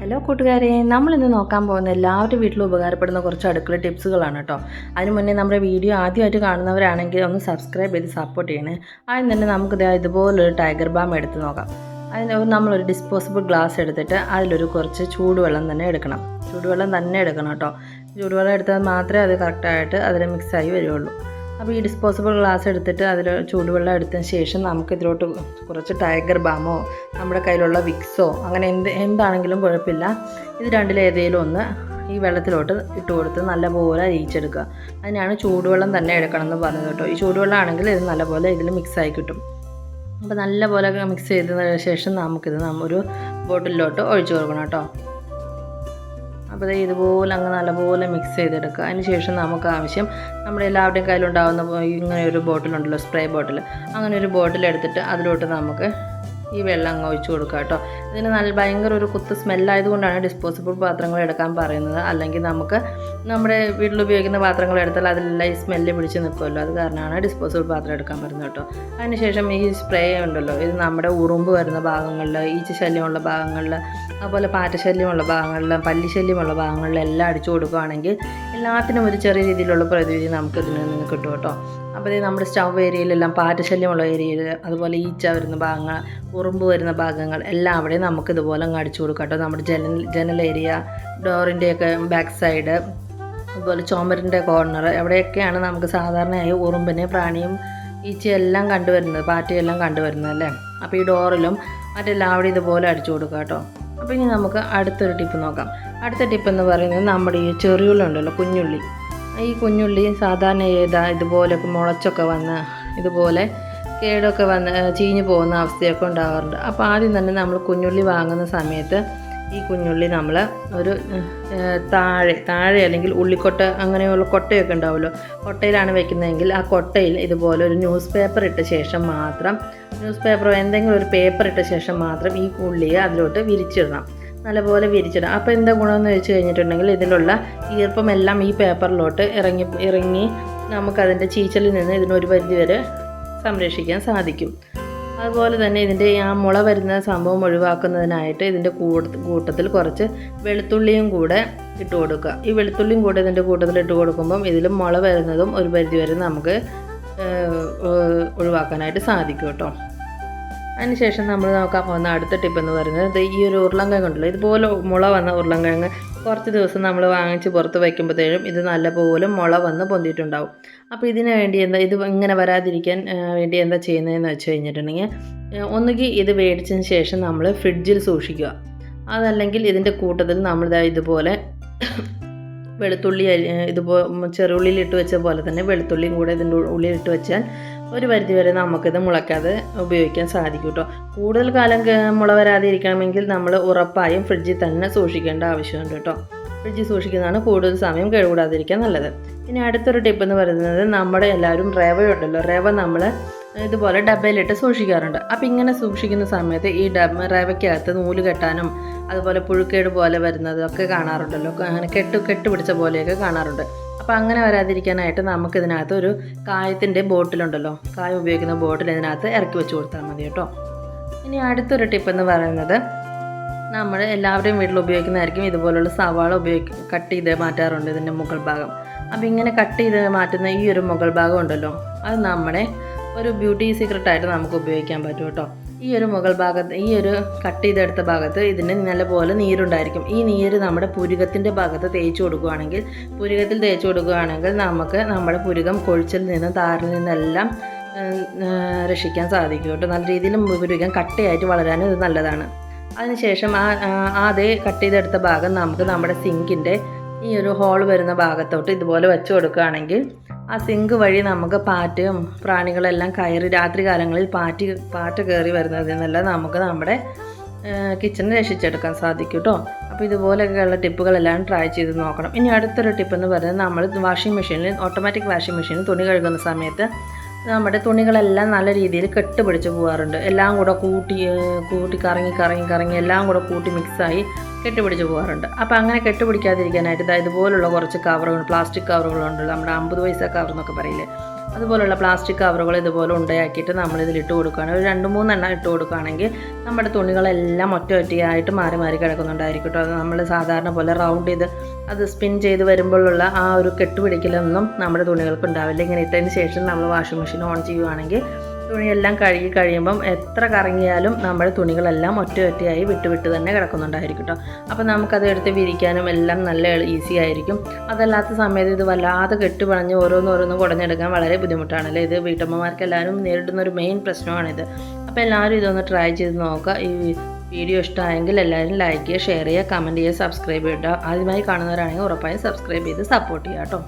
Hello കൂട്ടുകാരെ. നമ്മളിന്ന് നോക്കാൻ പോകുന്ന എല്ലാവരുടെ വീട്ടിലും ഉപകാരപ്പെടുന്ന കുറച്ച് അടുക്കള ടിപ്സുകളാണ് കേട്ടോ അതിന് മുന്നേ നമ്മുടെ വീഡിയോ ആദ്യമായിട്ട് കാണുന്നവരാണെങ്കിൽ ഒന്ന് സബ്സ്ക്രൈബ് ചെയ്ത് സപ്പോർട്ട് ചെയ്യണേ. ആദ്യം തന്നെ നമുക്ക് ഇതുപോലൊരു ടൈഗർ ബാം എടുത്ത് നോക്കാം. അതിന് നമ്മളൊരു ഡിസ്പോസിബിൾ ഗ്ലാസ് എടുത്തിട്ട് അതിലൊരു കുറച്ച് ചൂടുവെള്ളം തന്നെ എടുക്കണം. ചൂടുവെള്ളം തന്നെ എടുക്കണം കേട്ടോ ചൂടുവെള്ളം എടുത്താൽ മാത്രമേ അത് കറക്റ്റായിട്ട് അതിൽ മിക്സായി വരികയുള്ളൂ അപ്പോൾ ഈ ഡിസ്പോസിബിൾ ഗ്ലാസ് എടുത്തിട്ട് അതിൽ ചൂടുവെള്ളം എടുത്തതിന് ശേഷം നമുക്ക് ഇതിലോട്ട് കുറച്ച് ടൈഗർ ബാമോ നമ്മുടെ കയ്യിലുള്ള വിക്സോ അങ്ങനെ എന്ത് എന്താണെങ്കിലും കുഴപ്പമില്ല. ഇത് രണ്ടിലേതെങ്കിലും ഒന്ന് ഈ വെള്ളത്തിലോട്ട് ഇട്ട് കൊടുത്ത് നല്ലപോലെ അരിയിച്ചെടുക്കുക. അതിനാണ് ചൂടുവെള്ളം തന്നെ എടുക്കണം എന്ന് പറഞ്ഞത് കേട്ടോ. ഈ ചൂടുവെള്ളം ആണെങ്കിൽ ഇത് നല്ലപോലെ ഇതിൽ മിക്സായി കിട്ടും. അപ്പോൾ നല്ലപോലെ മിക്സ് ചെയ്തതിന് ശേഷം നമുക്കിത് നമ്മൊരു ബോട്ടിലോട്ട് ഒഴിച്ചു കൊടുക്കണം കേട്ടോ. അപ്പോൾ ഇതുപോലെ അങ്ങ് നല്ലപോലെ മിക്സ് ചെയ്തെടുക്കുക. അതിന് ശേഷം നമുക്ക് ആവശ്യം നമ്മുടെ എല്ലാവരുടെയും കയ്യിലുണ്ടാകുന്ന ഇങ്ങനെ ഒരു ബോട്ടിലുണ്ടല്ലോ സ്പ്രേ ബോട്ടിൽ അങ്ങനെ ഒരു ബോട്ടിൽ എടുത്തിട്ട് അതിലോട്ട് നമുക്ക് ഈ വെള്ളം അങ്ങ് ഒഴിച്ചു കൊടുക്കുക കേട്ടോ. ഇതിന് നല്ല ഭയങ്കര ഒരു കുത്ത് സ്മെല്ലായതുകൊണ്ടാണ് ഡിസ്പോസിബിൾ പാത്രങ്ങൾ എടുക്കാൻ പറയുന്നത്. അല്ലെങ്കിൽ നമുക്ക് നമ്മുടെ വീട്ടിൽ ഉപയോഗിക്കുന്ന പാത്രങ്ങൾ എടുത്താൽ അതിലെല്ലാം ഈ സ്മെല്ല് പിടിച്ച് നിൽക്കുമല്ലോ. അത് കാരണമാണ് ഡിസ്പോസിബിൾ പാത്രം എടുക്കാൻ പറയുന്നത് കേട്ടോ. അതിനുശേഷം ഈ സ്പ്രേ ഉണ്ടല്ലോ ഇത് നമ്മുടെ ഉറുമ്പ് വരുന്ന ഭാഗങ്ങളിൽ ഈച്ച ശല്യമുള്ള ഭാഗങ്ങളിൽ അതുപോലെ പാറ്റശല്യമുള്ള ഭാഗങ്ങളിലും പല്ലിശല്യമുള്ള ഭാഗങ്ങളിലും എല്ലാം അടിച്ചു കൊടുക്കുകയാണെങ്കിൽ എല്ലാത്തിനും ഒരു ചെറിയ രീതിയിലുള്ള പ്രതിവിധി നമുക്ക് ഇതിൽ നിന്ന് കിട്ടും കേട്ടോ. അപ്പോൾ നമ്മുടെ സ്റ്റവ് ഏരിയയിലെല്ലാം പാറ്റശല്യമുള്ള ഏരിയയിൽ അതുപോലെ ഈച്ച വരുന്ന ഭാഗങ്ങൾ ഉറുമ്പ് വരുന്ന ഭാഗങ്ങൾ എല്ലാം അവിടെയും നമുക്ക് ഇതുപോലെ അങ്ങ് അടിച്ചു കൊടുക്കാം കേട്ടോ. നമ്മുടെ ജനൽ ജനൽ ഏരിയ ഡോറിന്റെയൊക്കെ ബാക്ക് സൈഡ് അതുപോലെ ചുമരിന്റെ കോർണർ എവിടെയൊക്കെയാണ് നമുക്ക് സാധാരണയായി ഉറുമ്പിനെ പ്രാണിയും ഈച്ചയെല്ലാം കണ്ടുവരുന്നത് പാറ്റയെല്ലാം കണ്ടുവരുന്നത് അല്ലേ? അപ്പോൾ ഈ ഡോറിലും മറ്റെല്ലാം അവിടെ ഇതുപോലെ അടിച്ചു കൊടുക്കുക കേട്ടോ. അപ്പോൾ ഇനി നമുക്ക് അടുത്തൊരു ടിപ്പ് നോക്കാം. അടുത്ത ടിപ്പ് എന്ന് പറയുന്നത് നമ്മുടെ ഈ ചെറിയുള്ളി ഉണ്ടല്ലോ കുഞ്ഞുള്ളി. ഈ കുഞ്ഞുള്ളി സാധാരണ ഏതാ ഇതുപോലെ മുളച്ചൊക്കെ വന്ന് ഇതുപോലെ കേടൊക്കെ വന്ന് ചീഞ്ഞു പോകുന്ന അവസ്ഥയൊക്കെ ഉണ്ടാകാറുണ്ട് അപ്പോൾ ആദ്യം തന്നെ നമ്മൾ കുഞ്ഞുള്ളി വാങ്ങുന്ന സമയത്ത് ഈ കുഞ്ഞുള്ളി നമ്മൾ ഒരു താഴെ താഴെ അല്ലെങ്കിൽ ഉള്ളിക്കൊട്ട അങ്ങനെയുള്ള കൊട്ടയൊക്കെ ഉണ്ടാവുമല്ലോ. കൊട്ടയിലാണ് വെക്കുന്നതെങ്കിൽ ആ കൊട്ടയിൽ ഇതുപോലെ ഒരു ന്യൂസ് പേപ്പർ ഇട്ട ശേഷം മാത്രം ന്യൂസ് പേപ്പറോ എന്തെങ്കിലും ഒരു പേപ്പർ ഇട്ട ശേഷം മാത്രം ഈ ഉള്ളിയെ അതിലോട്ട് വിരിച്ചിടണം. നല്ലപോലെ വിരിച്ചിടാം അപ്പോൾ എന്താ ഗുണമെന്ന് വെച്ച് കഴിഞ്ഞിട്ടുണ്ടെങ്കിൽ ഇതിലുള്ള ഈർപ്പമെല്ലാം ഈ പേപ്പറിലോട്ട് ഇറങ്ങി ഇറങ്ങി നമുക്കതിന്റെ ചീച്ചലിൽ നിന്ന് ഇതിനൊരു പരിധി വരെ സംരക്ഷിക്കാൻ സാധിക്കും. അതുപോലെ തന്നെ ഇതിന്റെ ആ മുള വരുന്ന സംഭവം ഒഴിവാക്കുന്നതിനായിട്ട് ഇതിന്റെ കൂട്ട കൂട്ടത്തിൽ കുറച്ച് വെളുത്തുള്ളിയും കൂടെ ഇട്ട് കൊടുക്കുക. ഈ വെളുത്തുള്ളിയും കൂടെ ഇതിന്റെ കൂട്ടത്തിൽ ഇട്ട് കൊടുക്കുമ്പം ഇതിൽ മുള വരുന്നതും ഒരു പരിധി വരെ നമുക്ക് ഒഴിവാക്കാനായിട്ട് സാധിക്കും കേട്ടോ. അതിനുശേഷം നമ്മൾ നോക്കാൻ പോകുന്ന അടുത്ത ടിപ്പ് എന്ന് പറയുന്നത് ഈ ഒരു ഉരുളൻകിഴങ്ങ് ഉണ്ടല്ലോ. ഇതുപോലെ മുള വന്ന ഉരുളൻകിഴങ്ങ് കുറച്ച് ദിവസം നമ്മൾ വാങ്ങിച്ച് പുറത്ത് വയ്ക്കുമ്പോഴത്തേനും ഇത് നല്ലപോലെ മുള വന്ന് പൊന്തിയിട്ടുണ്ടാവും. അപ്പോൾ ഇതിന് വേണ്ടി എന്താ ഇത് ഇങ്ങനെ വരാതിരിക്കാൻ വേണ്ടി എന്താ ചെയ്യുന്നതെന്ന് വെച്ച് കഴിഞ്ഞിട്ടുണ്ടെങ്കിൽ ഒന്നുകിൽ ഇത് മേടിച്ചതിന് ശേഷം നമ്മൾ ഫ്രിഡ്ജിൽ സൂക്ഷിക്കുക. അതല്ലെങ്കിൽ ഇതിന്റെ കൂട്ടത്തിൽ നമ്മൾ ഇതുപോലെ വെളുത്തുള്ളി ഇതുപോലെ ചെറുള്ളിയിൽ ഇട്ട് വെച്ച പോലെ തന്നെ വെളുത്തുള്ളിയും കൂടെ ഇതിന്റെ ഉള്ളിൽ ഇട്ട് വെച്ചാൽ ഒരു പരിധിവരെ നമുക്കിത് മുളയ്ക്കാതെ ഉപയോഗിക്കാൻ സാധിക്കും കേട്ടോ കൂടുതൽ കാലം മുള വരാതിരിക്കണമെങ്കിൽ നമ്മൾ ഉറപ്പായും ഫ്രിഡ്ജിൽ തന്നെ സൂക്ഷിക്കേണ്ട ആവശ്യമുണ്ട് കേട്ടോ. ഫ്രിഡ്ജിൽ സൂക്ഷിക്കുന്നതാണ് കൂടുതൽ സമയം കേടുകൂടാതിരിക്കാൻ നല്ലത്. ഇനി അടുത്തൊരു ടിപ്പ് എന്ന് പറയുന്നത് നമ്മുടെ എല്ലാവരും റവ ഉണ്ടല്ലോ റവ നമ്മൾ ഇതുപോലെ ഡബയിലിട്ട് സൂക്ഷിക്കാറുണ്ട്. അപ്പോൾ ഇങ്ങനെ സൂക്ഷിക്കുന്ന സമയത്ത് ഈ ഡബ റവയ്ക്കകത്ത് നൂൽ കെട്ടാനും അതുപോലെ പുഴുക്കേട് പോലെ വരുന്നതൊക്കെ കാണാറുണ്ടല്ലോ. അങ്ങനെ കെട്ട് കെട്ടുപിടിച്ച പോലെയൊക്കെ കാണാറുണ്ട്. അപ്പോൾ അങ്ങനെ വരാതിരിക്കാനായിട്ട് നമുക്ക് ഇതിനകത്ത് ഒരു കായത്തിന്റെ ബോട്ടിലുണ്ടല്ലോ. കായ ഉപയോഗിക്കുന്ന ബോട്ടിൽ ഇതിനകത്ത് ഇറക്കി വെച്ച് കൊടുത്താൽ മതി കേട്ടോ. ഇനി അടുത്തൊരു ടിപ്പ് എന്ന് പറയുന്നത് നമ്മൾ എല്ലാവരുടെയും വീട്ടിൽ ഉപയോഗിക്കുന്നതായിരിക്കും ഇതുപോലുള്ള സവാള ഉപയോഗിക്കും കട്ട് ചെയ്ത് മാറ്റാറുണ്ട് ഇതിന്റെ മുകൾ ഭാഗം. അപ്പോൾ ഇങ്ങനെ കട്ട് ചെയ്ത് മാറ്റുന്ന ഈ ഒരു മുകൾ ഭാഗം ഉണ്ടല്ലോ അത് നമ്മുടെ ഒരു ബ്യൂട്ടി സീക്രട്ടായിട്ട് നമുക്ക് ഉപയോഗിക്കാൻ പറ്റും കേട്ടോ. ഈ ഒരു മുകൾ ഭാഗത്ത് ഈ ഒരു കട്ട് ചെയ്തെടുത്ത ഭാഗത്ത് ഇതിന് നല്ലപോലെ നീരുണ്ടായിരിക്കും. ഈ നീര് നമ്മുടെ പുരുകത്തിന്റെ ഭാഗത്ത് തേച്ച് കൊടുക്കുകയാണെങ്കിൽ പുരുകത്തിൽ തേച്ച് കൊടുക്കുകയാണെങ്കിൽ നമുക്ക് നമ്മുടെ പുരുകം കൊഴിച്ചിൽ നിന്നും താരിൽ നിന്നെല്ലാം രക്ഷിക്കാൻ സാധിക്കും കേട്ടോ. നല്ല രീതിയിൽ പുരുകം കട്ടയായിട്ട് വളരാനും ഇത് നല്ലതാണ്. അതിനുശേഷം ആ ആ- ആ അതേ കട്ട് ചെയ്തെടുത്ത ഭാഗം നമുക്ക് നമ്മുടെ സിങ്കിന്റെ ഈ ഒരു ഹോൾ വരുന്ന ഭാഗത്തോട്ട് ഇതുപോലെ വെച്ച് കൊടുക്കുകയാണെങ്കിൽ ആ സിങ്ക് വഴി നമുക്ക് പാറ്റയും പ്രാണികളെല്ലാം കയറി രാത്രി കാലങ്ങളിൽ പാറ്റി പാറ്റ കയറി വരുന്നതിൽ നിന്നെല്ലാം നമുക്ക് നമ്മുടെ കിച്ചൺ രക്ഷിച്ചെടുക്കാൻ സാധിക്കും കേട്ടോ അപ്പോൾ ഇതുപോലെയൊക്കെയുള്ള ടിപ്പുകളെല്ലാം ട്രൈ ചെയ്ത് നോക്കണം. ഇനി അടുത്തൊരു ടിപ്പ് എന്ന് പറയുന്നത് നമ്മൾ വാഷിംഗ് മെഷീനിൽ ഓട്ടോമാറ്റിക് വാഷിംഗ് മെഷീനിൽ തുണി കഴുകുന്ന സമയത്ത് നമ്മുടെ തുണികളെല്ലാം നല്ല രീതിയിൽ കെട്ടുപിടിച്ച് പോകാറുണ്ട് എല്ലാം കൂടെ കൂട്ടി കൂട്ടി കറങ്ങി കറങ്ങി കറങ്ങി എല്ലാം കൂടെ കൂട്ടി മിക്സായി കെട്ടുപിടിച്ച് പോകാറുണ്ട് അപ്പോൾ അങ്ങനെ കെട്ടുപിടിക്കാതിരിക്കാനായിട്ട് ഇതാ ഇതുപോലുള്ള കുറച്ച് കവറുകൾ പ്ലാസ്റ്റിക് കവറുകളുണ്ട് നമ്മുടെ അമ്പത് പൈസ കവർ എന്നൊക്കെ പറയില്ലേ? അതുപോലുള്ള പ്ലാസ്റ്റിക് കവറുകൾ ഇതുപോലെ ഉണ്ടയാക്കിയിട്ട് നമ്മൾ ഇതിലിട്ട് കൊടുക്കുകയാണ്. ഒരു രണ്ട് മൂന്നെണ്ണം ഇട്ട് കൊടുക്കുകയാണെങ്കിൽ നമ്മുടെ തുണികളെല്ലാം ഒറ്റ ഒറ്റയായിട്ട് മാറി മാറി കിടക്കുന്നുണ്ടായിരിക്കും അത് നമ്മൾ സാധാരണ പോലെ റൗണ്ട് ചെയ്ത് അത് സ്പിൻ ചെയ്ത് വരുമ്പോഴുള്ള ആ ഒരു കെട്ടുപിടിക്കലൊന്നും നമ്മുടെ തുണികൾക്ക് ഉണ്ടാവില്ല. ഇങ്ങനെ ഇട്ടതിന് ശേഷം നമ്മൾ വാഷിംഗ് മെഷീൻ ഓൺ ചെയ്യുവാണെങ്കിൽ തുണിയെല്ലാം കഴുകി കഴിയുമ്പം എത്ര കറങ്ങിയാലും നമ്മുടെ തുണികളെല്ലാം ഒറ്റ ഒറ്റയായി വിട്ട് വിട്ട് തന്നെ കിടക്കുന്നുണ്ടായിരിക്കും കേട്ടോ അപ്പോൾ നമുക്കത് എടുത്ത് വിരിക്കാനും എല്ലാം നല്ല ഈസി ആയിരിക്കും. അതല്ലാത്ത സമയത്ത് ഇത് വല്ലാതെ കെട്ടുപണഞ്ഞ് ഓരോന്ന് ഓരോന്ന് കുടഞ്ഞെടുക്കാൻ വളരെ ബുദ്ധിമുട്ടാണല്ലേ? ഇത് വീട്ടമ്മമാർക്ക് എല്ലാവരും നേരിടുന്ന ഒരു മെയിൻ പ്രശ്നമാണിത്. അപ്പോൾ എല്ലാവരും ഇതൊന്ന് ട്രൈ ചെയ്ത് നോക്കുക. ഈ വീഡിയോ ഇഷ്ടമായെങ്കിൽ എല്ലാവരും ലൈക്ക് ചെയ്യുക ഷെയർ ചെയ്യുക കമന്റ് ചെയ്യുക സബ്സ്ക്രൈബ് ചെയ്യുക. ആദ്യമായി കാണുന്നവരാണെങ്കിൽ ഉറപ്പായും സബ്സ്ക്രൈബ് ചെയ്ത് സപ്പോർട്ട് ചെയ്യുക കേട്ടോ